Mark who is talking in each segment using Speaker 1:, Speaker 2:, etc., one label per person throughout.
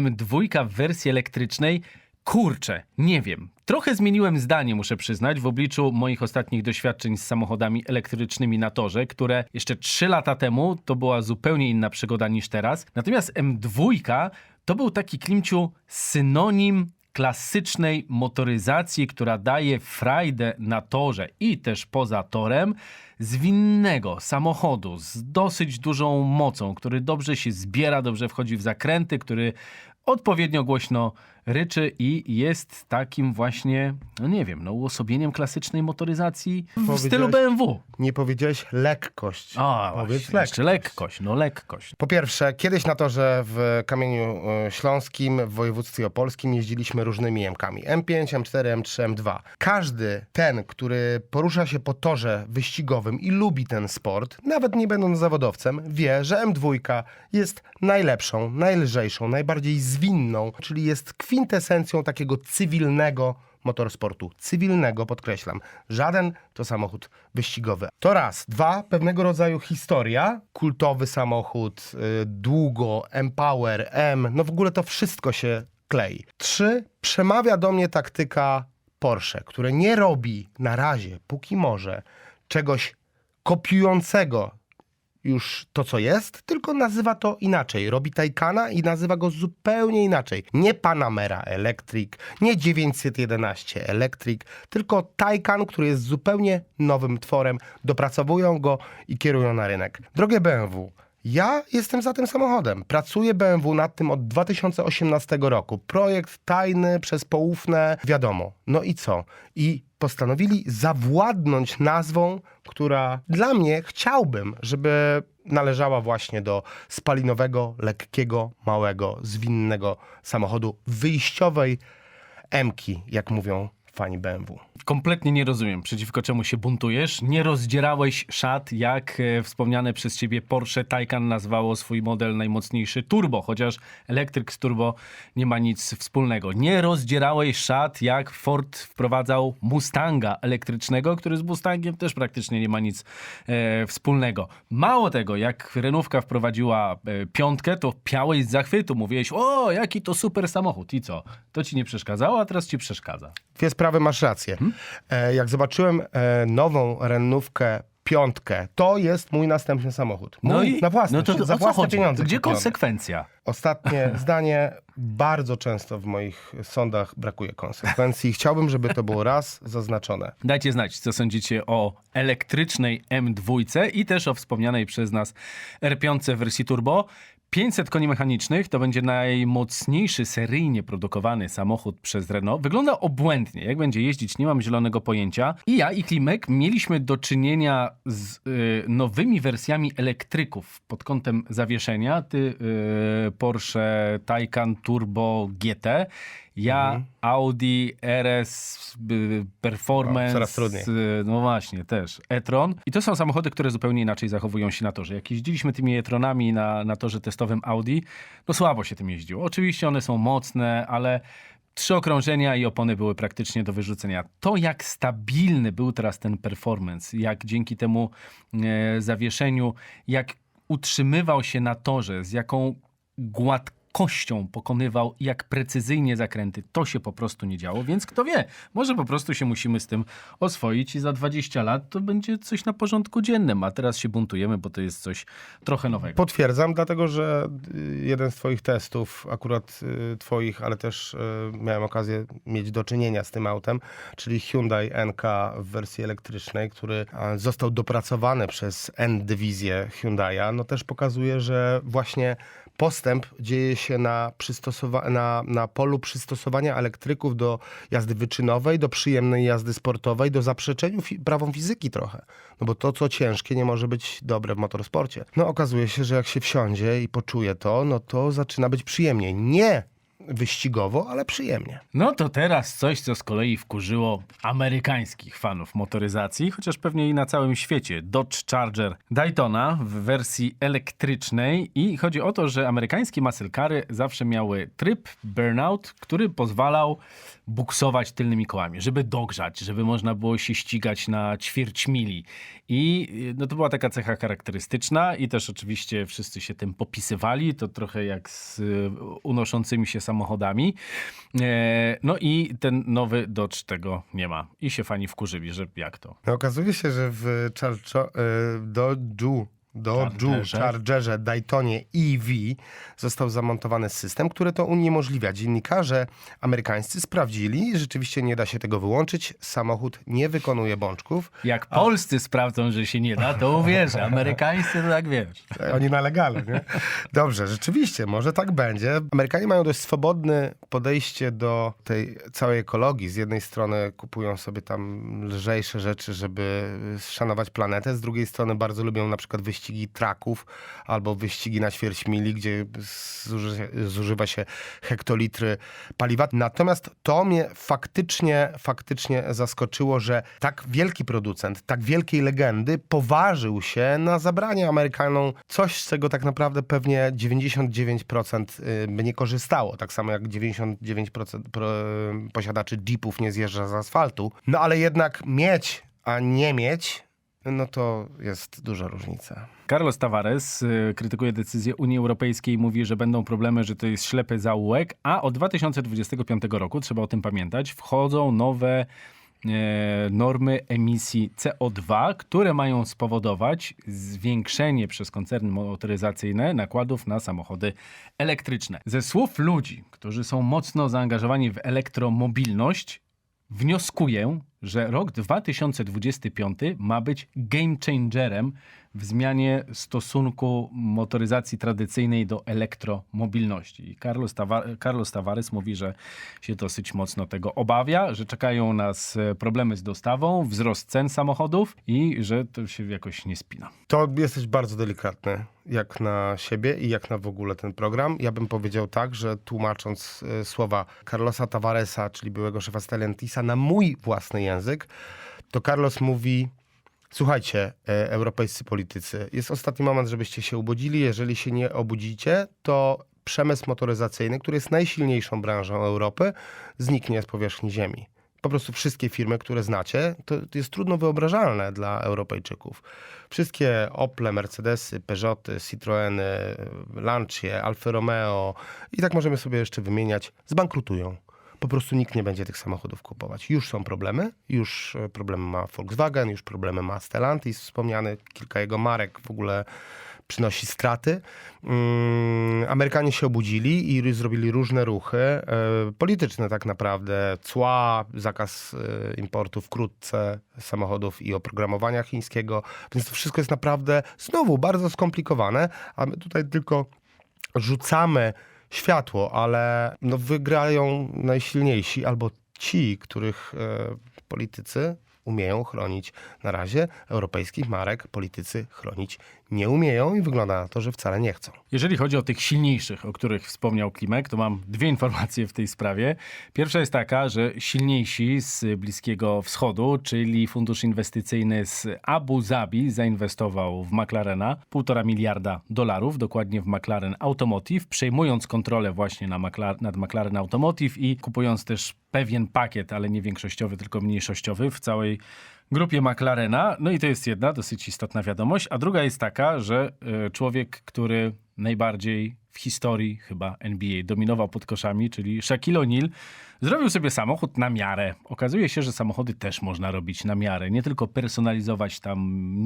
Speaker 1: M2 w wersji elektrycznej. Kurczę, nie wiem. Trochę zmieniłem zdanie, muszę przyznać, w obliczu moich ostatnich doświadczeń z samochodami elektrycznymi na torze, które jeszcze 3 lata temu to była zupełnie inna przygoda niż teraz. Natomiast M2 to był taki klimciu synonim klasycznej motoryzacji, która daje frajdę na torze i też poza torem, zwinnego samochodu z dosyć dużą mocą, który dobrze się zbiera, dobrze wchodzi w zakręty, który odpowiednio głośno ryczy i jest takim właśnie, no nie wiem, no uosobieniem klasycznej motoryzacji w stylu BMW.
Speaker 2: Nie powiedziałeś lekkość.
Speaker 1: A,
Speaker 2: Powiedz
Speaker 1: właśnie, jeszcze lekkość, no lekkość.
Speaker 2: Po pierwsze, kiedyś na torze w Kamieniu e, Śląskim w województwie opolskim jeździliśmy różnymi M-kami. M5, M4, M3, M2. Każdy ten, który porusza się po torze wyścigowym i lubi ten sport, nawet nie będąc zawodowcem, wie, że M2 jest najlepszą, najlżejszą, najbardziej zwinną, czyli jest kwintesencją takiego cywilnego motorsportu. Cywilnego, podkreślam. Żaden to samochód wyścigowy. To raz. Dwa, pewnego rodzaju historia. Kultowy samochód, y, długo, Empower, M. No w ogóle to wszystko się klei. Trzy, przemawia do mnie taktyka Porsche, które nie robi na razie, póki może, czegoś kopiującego już to, co jest, tylko nazywa to inaczej. Robi Taycana i nazywa go zupełnie inaczej. Nie Panamera Electric, nie 911 Electric, tylko Taycan, który jest zupełnie nowym tworem. Dopracowują go i kierują na rynek. Drogie BMW, ja jestem za tym samochodem. Pracuję BMW nad tym od 2018 roku. Projekt tajny, przez poufne, wiadomo. No i co? I postanowili zawładnąć nazwą, która dla mnie chciałbym, żeby należała właśnie do spalinowego, lekkiego, małego, zwinnego samochodu wyjściowej M-ki, jak mówią fani BMW.
Speaker 1: Kompletnie nie rozumiem, przeciwko czemu się buntujesz. Nie rozdzierałeś szat, jak e, wspomniane przez ciebie Porsche Taycan nazwało swój model najmocniejszy turbo, chociaż elektryk z turbo nie ma nic wspólnego. Nie rozdzierałeś szat, jak Ford wprowadzał Mustanga elektrycznego, który z Mustangiem też praktycznie nie ma nic e, wspólnego. Mało tego, jak Renówka wprowadziła e, piątkę, to piałeś z zachwytu, mówiłeś, o, jaki to super samochód. I co? To ci nie przeszkadzało, a teraz ci przeszkadza.
Speaker 2: Dwie sprawy masz rację. E, jak zobaczyłem e, nową Renówkę piątkę, to jest mój następny samochód. Mój, na własne,
Speaker 1: no to, to
Speaker 2: za własne pieniądze.
Speaker 1: Gdzie
Speaker 2: kupione.
Speaker 1: konsekwencja?
Speaker 2: Ostatnie zdanie. Bardzo często w moich sądach brakuje konsekwencji. Chciałbym, żeby to było raz zaznaczone.
Speaker 1: Dajcie znać, co sądzicie o elektrycznej M2 i też o wspomnianej przez nas R5 w wersji turbo. 500 koni mechanicznych to będzie najmocniejszy seryjnie produkowany samochód przez Renault. Wygląda obłędnie. Jak będzie jeździć, nie mam zielonego pojęcia. I ja i Klimek mieliśmy do czynienia z y, nowymi wersjami elektryków pod kątem zawieszenia. Ty y, Porsche Taycan Turbo GT. Ja Audi RS y, Performance.
Speaker 2: O, coraz trudniej.
Speaker 1: Y, No właśnie, też. e-tron. I to są samochody, które zupełnie inaczej zachowują się na torze. Jak jeździliśmy tymi e-tronami na, na torze testowym Audi, no słabo się tym jeździło. Oczywiście one są mocne, ale trzy okrążenia i opony były praktycznie do wyrzucenia. To, jak stabilny był teraz ten performance, jak dzięki temu e, zawieszeniu, jak utrzymywał się na torze, z jaką gładkością pokonywał, i jak precyzyjnie zakręty, to się po prostu nie działo, więc kto wie, może po prostu się musimy z tym oswoić i za 20 lat to będzie coś na porządku dziennym, a teraz się buntujemy, bo to jest coś trochę nowego.
Speaker 2: Potwierdzam, dlatego że y, jeden z Twoich testów, akurat y, Twoich, ale też y, miałem okazję mieć do czynienia z tym autem, czyli Hyundai NK w wersji elektrycznej, który został dopracowany przez N-dywizję Hyundai'a, no też pokazuje, że właśnie postęp dzieje się na, przystosowa- na, na polu przystosowania elektryków do jazdy wyczynowej, do przyjemnej jazdy sportowej, do zaprzeczeniu fi- prawom fizyki trochę. No bo to, co ciężkie, nie może być dobre w motorsporcie. No okazuje się, że jak się wsiądzie i poczuje to, no to zaczyna być przyjemniej. Nie wyścigowo, ale przyjemnie.
Speaker 1: No to teraz coś, co z kolei wkurzyło amerykańskich fanów motoryzacji, chociaż pewnie i na całym świecie. Dodge Charger Daytona w wersji elektrycznej i chodzi o to, że amerykańskie muscle zawsze miały tryb burnout, który pozwalał buksować tylnymi kołami, żeby dogrzać, żeby można było się ścigać na ćwierć mili. I y, no to była taka cecha charakterystyczna i też oczywiście wszyscy się tym popisywali, to trochę jak z y, unoszącymi się samochodami. E, No i ten nowy Dodge tego nie ma. I się fani wkurzyli, że jak to?
Speaker 2: No, okazuje się, że w Charcho, y, Dodge'u Dodge'u,
Speaker 1: Chargerze.
Speaker 2: Chargerze, Daytonie EV został zamontowany system, który to uniemożliwia. Dziennikarze amerykańscy sprawdzili i rzeczywiście nie da się tego wyłączyć. Samochód nie wykonuje bączków.
Speaker 1: Jak polscy sprawdzą, że się nie da, to uwierzę. Amerykańscy to tak wiesz.
Speaker 2: Oni nalegali, nie? Dobrze, rzeczywiście, może tak będzie. Amerykanie mają dość swobodne podejście do tej całej ekologii. Z jednej strony kupują sobie tam lżejsze rzeczy, żeby szanować planetę, z drugiej strony bardzo lubią na przykład wyścigi traków albo wyścigi na ćwierć mili, gdzie zuży, zużywa się hektolitry paliwa. Natomiast to mnie faktycznie, faktycznie zaskoczyło, że tak wielki producent, tak wielkiej legendy poważył się na zabranie Amerykanom coś, z czego tak naprawdę pewnie 99% y, by nie korzystało. Tak samo jak 99% pro- posiadaczy Jeepów nie zjeżdża z asfaltu. No ale jednak mieć, a nie mieć, no to jest duża różnica.
Speaker 1: Carlos Tavares y, krytykuje decyzję Unii Europejskiej, mówi, że będą problemy, że to jest ślepy zaułek, a od 2025 roku, trzeba o tym pamiętać, wchodzą nowe e, normy emisji CO2, które mają spowodować zwiększenie przez koncerny motoryzacyjne nakładów na samochody elektryczne. Ze słów ludzi, którzy są mocno zaangażowani w elektromobilność, wnioskuję, że rok 2025 ma być game changerem w zmianie stosunku motoryzacji tradycyjnej do elektromobilności. I Carlos, Carlos Tavares mówi, że się dosyć mocno tego obawia, że czekają nas e, problemy z dostawą, wzrost cen samochodów i że to się jakoś nie spina.
Speaker 2: To jesteś bardzo delikatny, jak na siebie i jak na w ogóle ten program. Ja bym powiedział tak, że tłumacząc y, słowa Carlosa Tavaresa, czyli byłego szefa Stellantisa, na mój własny język, to Carlos mówi: Słuchajcie, e, europejscy politycy, jest ostatni moment, żebyście się obudzili. Jeżeli się nie obudzicie, to przemysł motoryzacyjny, który jest najsilniejszą branżą Europy, zniknie z powierzchni ziemi. Po prostu wszystkie firmy, które znacie, to jest trudno wyobrażalne dla Europejczyków. Wszystkie Ople, Mercedesy, Peugeoty, Citroeny, Lancia, Alfa Romeo i tak możemy sobie jeszcze wymieniać, zbankrutują. Po prostu nikt nie będzie tych samochodów kupować. Już są problemy, już e, problemy ma Volkswagen, już problemy ma Stellantis, wspomniany, kilka jego marek w ogóle przynosi straty. Mm, Amerykanie się obudzili i zrobili różne ruchy e, polityczne tak naprawdę. Cła, zakaz e, importu wkrótce samochodów i oprogramowania chińskiego. Więc to wszystko jest naprawdę znowu bardzo skomplikowane, a my tutaj tylko rzucamy światło, ale no wygrają najsilniejsi albo ci, których e, politycy umieją chronić. Na razie europejskich marek politycy chronić nie umieją i wygląda na to, że wcale nie chcą.
Speaker 1: Jeżeli chodzi o tych silniejszych, o których wspomniał Klimek, to mam dwie informacje w tej sprawie. Pierwsza jest taka, że silniejsi z Bliskiego Wschodu, czyli fundusz inwestycyjny z Abu Zabi, zainwestował w McLarena półtora miliarda dolarów, dokładnie w McLaren Automotive, przejmując kontrolę właśnie na McLaren, nad McLaren Automotive i kupując też pewien pakiet, ale nie większościowy, tylko mniejszościowy w całej grupie McLarena. No i to jest jedna dosyć istotna wiadomość. A druga jest taka, że e, człowiek, który najbardziej w historii chyba NBA dominował pod koszami, czyli Shaquille O'Neal, zrobił sobie samochód na miarę. Okazuje się, że samochody też można robić na miarę. Nie tylko personalizować tam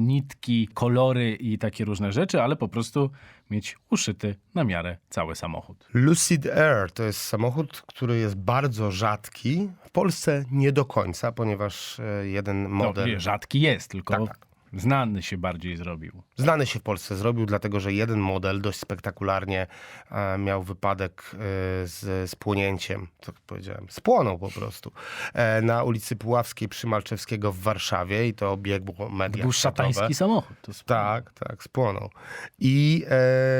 Speaker 1: nitki, kolory i takie różne rzeczy, ale po prostu mieć uszyty na miarę cały samochód.
Speaker 2: Lucid Air to jest samochód, który jest bardzo rzadki. W Polsce nie do końca, ponieważ e, jeden
Speaker 1: No,
Speaker 2: model...
Speaker 1: wie, rzadki jest, tylko
Speaker 2: Tak, tak.
Speaker 1: Znany się bardziej zrobił.
Speaker 2: Znany się w Polsce zrobił, dlatego że jeden model dość spektakularnie e, miał wypadek e, z spłonięciem, tak powiedziałem, spłonął po prostu, e, na ulicy Puławskiej przy Malczewskiego w Warszawie i to obiegło media
Speaker 1: To był szatański samochód.
Speaker 2: Tak, tak, spłonął. I,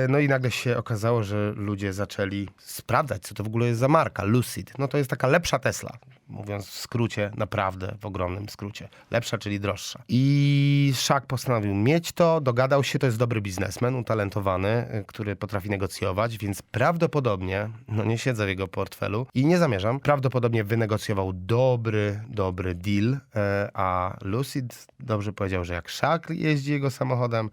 Speaker 2: no i nagle się okazało, że ludzie zaczęli sprawdzać, co to w ogóle jest za marka. Lucid. No to jest taka lepsza Tesla. Mówiąc w skrócie, naprawdę w ogromnym skrócie. Lepsza, czyli droższa. I Szak postanowił mieć to, dogadał się, to jest dobry biznesmen, utalentowany, y, który potrafi negocjować, więc prawdopodobnie, no nie siedzę w jego portfelu i nie zamierzam, prawdopodobnie wynegocjował dobry, dobry deal, e, a Lucid dobrze powiedział, że jak Szak jeździ jego samochodem,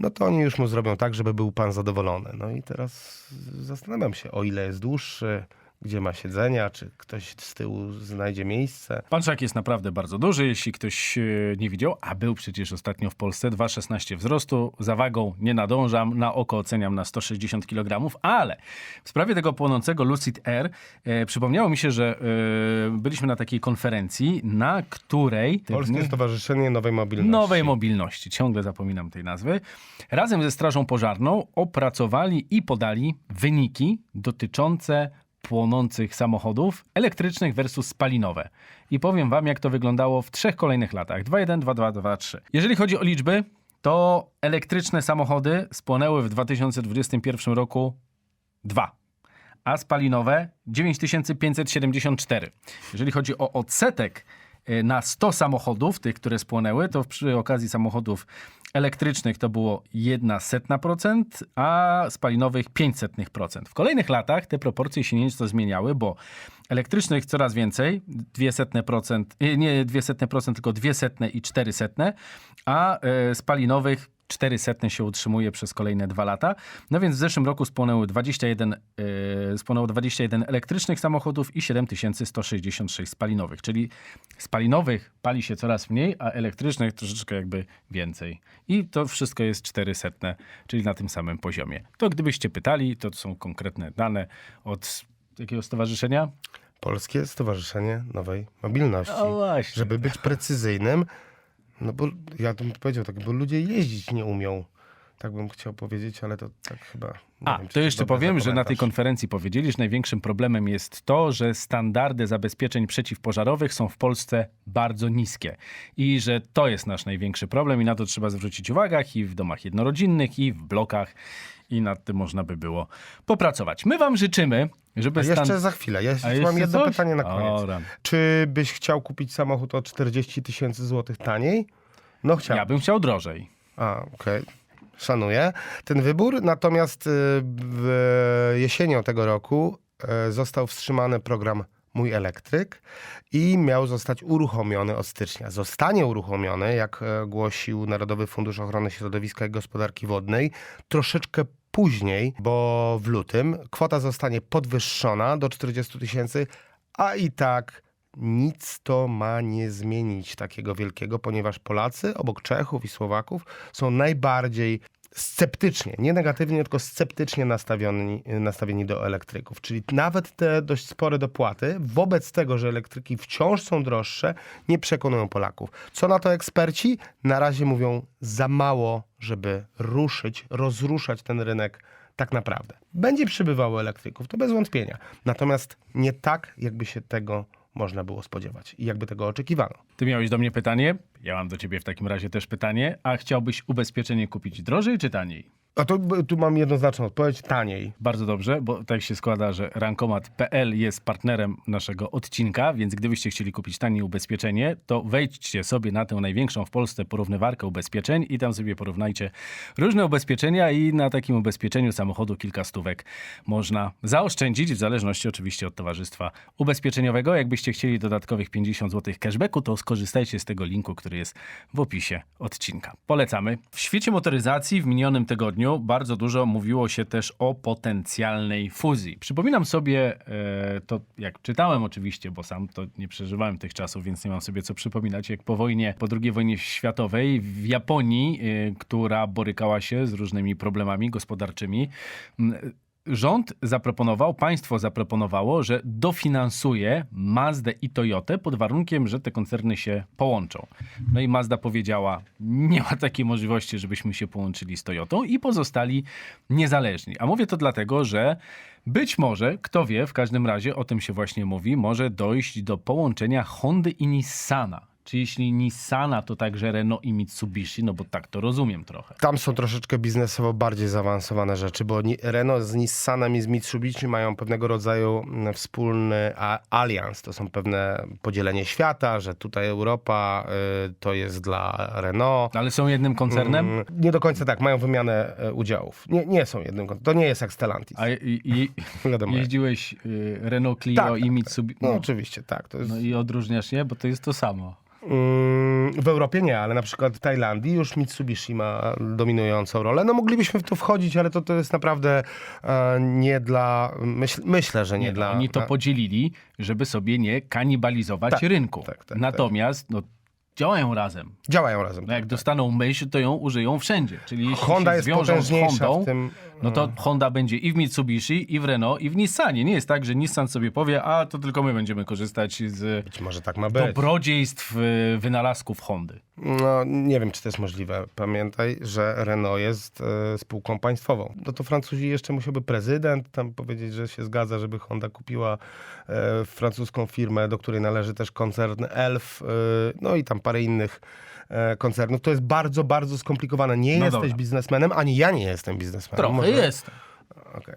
Speaker 2: no to oni już mu zrobią tak, żeby był pan zadowolony. No i teraz zastanawiam się, o ile jest dłuższy, gdzie ma siedzenia, czy ktoś z tyłu znajdzie miejsce.
Speaker 1: Pan Szak jest naprawdę bardzo duży, jeśli ktoś e, nie widział, a był przecież ostatnio w Polsce, 2,16 wzrostu, za wagą nie nadążam, na oko oceniam na 160 kg, ale w sprawie tego płonącego Lucid Air e, przypomniało mi się, że e, byliśmy na takiej konferencji, na której...
Speaker 2: Polskie Stowarzyszenie Nowej Mobilności.
Speaker 1: Nowej Mobilności, ciągle zapominam tej nazwy, razem ze Strażą Pożarną opracowali i podali wyniki dotyczące płonących samochodów elektrycznych versus spalinowe. I powiem wam, jak to wyglądało w trzech kolejnych latach. 2.1, 2.2, 2.3. Jeżeli chodzi o liczby, to elektryczne samochody spłonęły w 2021 roku dwa, a spalinowe 9574. Jeżeli chodzi o odsetek y, na 100 samochodów, tych, które spłonęły, to przy okazji samochodów elektrycznych to było 1 setna procent, a spalinowych 500 procent. W kolejnych latach te proporcje się nieco zmieniały, bo elektrycznych coraz więcej, 200 procent, y, nie 200 procent, tylko 200 i 400, a y, spalinowych 400 się utrzymuje przez kolejne dwa lata. No więc w zeszłym roku spłonęły 21, yy, spłonęło 21 elektrycznych samochodów i 7166 spalinowych. Czyli spalinowych pali się coraz mniej, a elektrycznych troszeczkę jakby więcej. I to wszystko jest 400, czyli na tym samym poziomie. To gdybyście pytali, to są konkretne dane od jakiego stowarzyszenia?
Speaker 2: Polskie Stowarzyszenie Nowej Mobilności.
Speaker 1: O właśnie.
Speaker 2: Żeby być precyzyjnym, no bo ja bym powiedział tak, bo ludzie jeździć nie umią. Tak bym chciał powiedzieć, ale to tak chyba... nie
Speaker 1: A,
Speaker 2: wiem,
Speaker 1: to jeszcze powiem, że na tej konferencji powiedzieli, że największym problemem jest to, że standardy zabezpieczeń przeciwpożarowych są w Polsce bardzo niskie. I że to jest nasz największy problem i na to trzeba zwrócić uwagę i w domach jednorodzinnych, i w blokach. I nad tym można by było popracować. My wam życzymy, żeby
Speaker 2: A
Speaker 1: stan...
Speaker 2: jeszcze za chwilę. Ja jeszcze mam jedno
Speaker 1: coś?
Speaker 2: pytanie na koniec. Czy byś chciał kupić samochód o 40 tysięcy złotych taniej? No chciałbym.
Speaker 1: Ja bym chciał drożej.
Speaker 2: A, okej. Szanuję ten wybór. Natomiast y, w jesienią tego roku y, został wstrzymany program Mój Elektryk i miał zostać uruchomiony od stycznia. Zostanie uruchomiony, jak e, głosił Narodowy Fundusz Ochrony Środowiska i Gospodarki Wodnej, troszeczkę później, bo w lutym kwota zostanie podwyższona do 40 tysięcy, a i tak nic to ma nie zmienić takiego wielkiego, ponieważ Polacy obok Czechów i Słowaków są najbardziej sceptycznie, nie negatywnie, tylko sceptycznie nastawieni, nastawieni do elektryków. Czyli nawet te dość spore dopłaty, wobec tego, że elektryki wciąż są droższe, nie przekonują Polaków. Co na to eksperci? Na razie mówią za mało, żeby ruszyć, rozruszać ten rynek tak naprawdę. Będzie przybywało elektryków, to bez wątpienia. Natomiast nie tak, jakby się tego można było spodziewać i jakby tego oczekiwano.
Speaker 1: Ty miałeś do mnie pytanie, ja mam do ciebie w takim razie też pytanie, a chciałbyś ubezpieczenie kupić drożej czy taniej?
Speaker 2: A to tu mam jednoznaczną odpowiedź, taniej.
Speaker 1: Bardzo dobrze, bo tak się składa, że rankomat.pl jest partnerem naszego odcinka, więc gdybyście chcieli kupić tanie ubezpieczenie, to wejdźcie sobie na tę największą w Polsce porównywarkę ubezpieczeń i tam sobie porównajcie różne ubezpieczenia i na takim ubezpieczeniu samochodu kilka stówek można zaoszczędzić, w zależności oczywiście od towarzystwa ubezpieczeniowego. Jakbyście chcieli dodatkowych 50 zł cashbacku, to skorzystajcie z tego linku, który jest w opisie odcinka. Polecamy. W świecie motoryzacji w minionym tygodniu bardzo dużo mówiło się też o potencjalnej fuzji. Przypominam sobie e, to, jak czytałem oczywiście, bo sam to nie przeżywałem tych czasów, więc nie mam sobie co przypominać, jak po wojnie, po II wojnie światowej w Japonii, e, która borykała się z różnymi problemami gospodarczymi, rząd zaproponował, państwo zaproponowało, że dofinansuje Mazdę i Toyotę pod warunkiem, że te koncerny się połączą. No i Mazda powiedziała, nie ma takiej możliwości, żebyśmy się połączyli z Toyotą i pozostali niezależni. A mówię to dlatego, że być może, kto wie, w każdym razie o tym się właśnie mówi, może dojść do połączenia Hondy i Nissana. Czy jeśli Nissana, to także Renault i Mitsubishi, no bo tak to rozumiem trochę.
Speaker 2: Tam są troszeczkę biznesowo bardziej zaawansowane rzeczy, bo Renault z Nissanem i z Mitsubishi mają pewnego rodzaju mm, wspólny alians. To są pewne podzielenie świata, że tutaj Europa y, to jest dla Renault.
Speaker 1: Ale są jednym koncernem?
Speaker 2: Mm, Nie do końca tak, mają wymianę e, udziałów. Nie, nie są jednym koncernem. To nie jest jak Stellantis.
Speaker 1: A i, i, jeździłeś y, Renault Clio
Speaker 2: Tak,
Speaker 1: i
Speaker 2: tak,
Speaker 1: Mitsubishi.
Speaker 2: No
Speaker 1: No,
Speaker 2: oczywiście, tak. Jest...
Speaker 1: no i odróżniasz je, bo to jest to samo.
Speaker 2: Mm, W Europie nie, ale na przykład w Tajlandii już Mitsubishi ma dominującą rolę. No moglibyśmy w to wchodzić, ale to, to jest naprawdę e, nie dla, myśl, myślę, że nie,
Speaker 1: Nie,
Speaker 2: dla...
Speaker 1: no, oni to podzielili, żeby sobie nie kanibalizować
Speaker 2: Tak,
Speaker 1: rynku.
Speaker 2: tak, tak,
Speaker 1: Natomiast no, działają razem.
Speaker 2: Działają razem.
Speaker 1: No, jak dostaną myśl, to ją użyją wszędzie. Czyli jeśli
Speaker 2: Honda
Speaker 1: się
Speaker 2: jest
Speaker 1: zwiążą z Hondą,
Speaker 2: tym...
Speaker 1: no to Honda będzie i w Mitsubishi, i w Renault, i w Nissanie. Nie jest tak, że Nissan sobie powie, a to tylko my będziemy korzystać z
Speaker 2: Być może tak ma być.
Speaker 1: dobrodziejstw y, wynalazków Hondy.
Speaker 2: No, nie wiem, czy to jest możliwe. Pamiętaj, że Renault jest e, spółką państwową. No to Francuzi jeszcze musiałby prezydent tam powiedzieć, że się zgadza, żeby Honda kupiła e, francuską firmę, do której należy też koncern Elf, e, no i tam parę innych koncernów. To jest bardzo, bardzo skomplikowane. Nie
Speaker 1: No
Speaker 2: jesteś
Speaker 1: dobra.
Speaker 2: biznesmenem, ani ja nie jestem biznesmenem.
Speaker 1: Trochę
Speaker 2: Może-
Speaker 1: jest.
Speaker 2: Okej.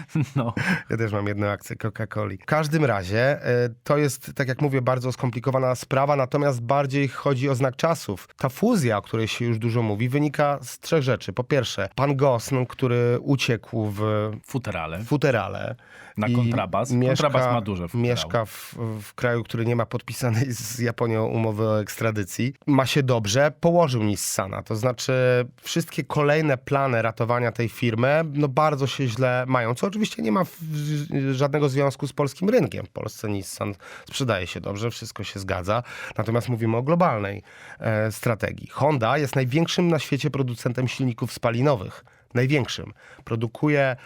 Speaker 1: No.
Speaker 2: Ja też mam jedną akcję Coca-Coli. W każdym razie e, to jest, tak jak mówię, bardzo skomplikowana sprawa, natomiast bardziej chodzi o znak czasów. Ta fuzja, o której się już dużo mówi, wynika z trzech rzeczy. Po pierwsze, pan Gosn, który uciekł w
Speaker 1: Futerale.
Speaker 2: futerale.
Speaker 1: Na kontrabas. Kontrabas ma duże futerał.
Speaker 2: Mieszka w, w kraju, który nie ma podpisanej z Japonią umowy o ekstradycji. Ma się dobrze, położył Nissana. To znaczy wszystkie kolejne plany ratowania tej firmy no bardzo się źle mają, co oczywiście nie ma żadnego związku z polskim rynkiem. W Polsce Nissan sprzedaje się dobrze, wszystko się zgadza. Natomiast mówimy o globalnej e, strategii. Honda jest największym na świecie producentem silników spalinowych. Największym. Produkuje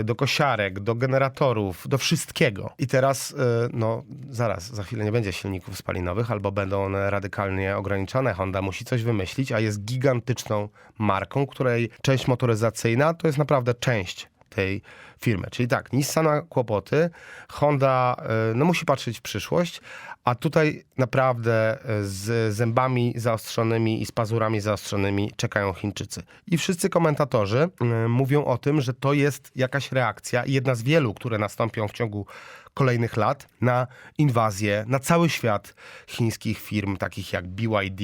Speaker 2: y, do kosiarek, do generatorów, do wszystkiego. I teraz, y, no zaraz, za chwilę nie będzie silników spalinowych, albo będą one radykalnie ograniczone. Honda musi coś wymyślić, a jest gigantyczną marką, której część motoryzacyjna to jest naprawdę część tej firmy. Czyli tak, Nissan ma kłopoty, Honda y, no, musi patrzeć w przyszłość, a tutaj naprawdę y, z zębami zaostrzonymi i z pazurami zaostrzonymi czekają Chińczycy. I wszyscy komentatorzy y, mówią o tym, że to jest jakaś reakcja, jedna z wielu, które nastąpią w ciągu kolejnych lat na inwazję na cały świat chińskich firm, takich jak BYD,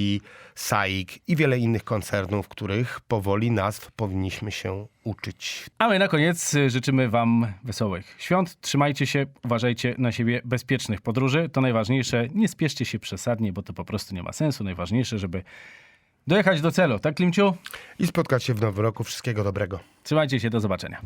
Speaker 2: SAIC i wiele innych koncernów, których powoli nazw powinniśmy się uczyć.
Speaker 1: A my na koniec y, życzymy Wam wesołych świąt. Trzymajcie się, uważajcie na siebie, bezpiecznych podróży. To najważniejsze. Nie spieszcie się przesadnie, bo to po prostu nie ma sensu. Najważniejsze, żeby dojechać do celu. Tak, Klimciu?
Speaker 2: I spotkać się w nowym roku. Wszystkiego dobrego.
Speaker 1: Trzymajcie się, do zobaczenia.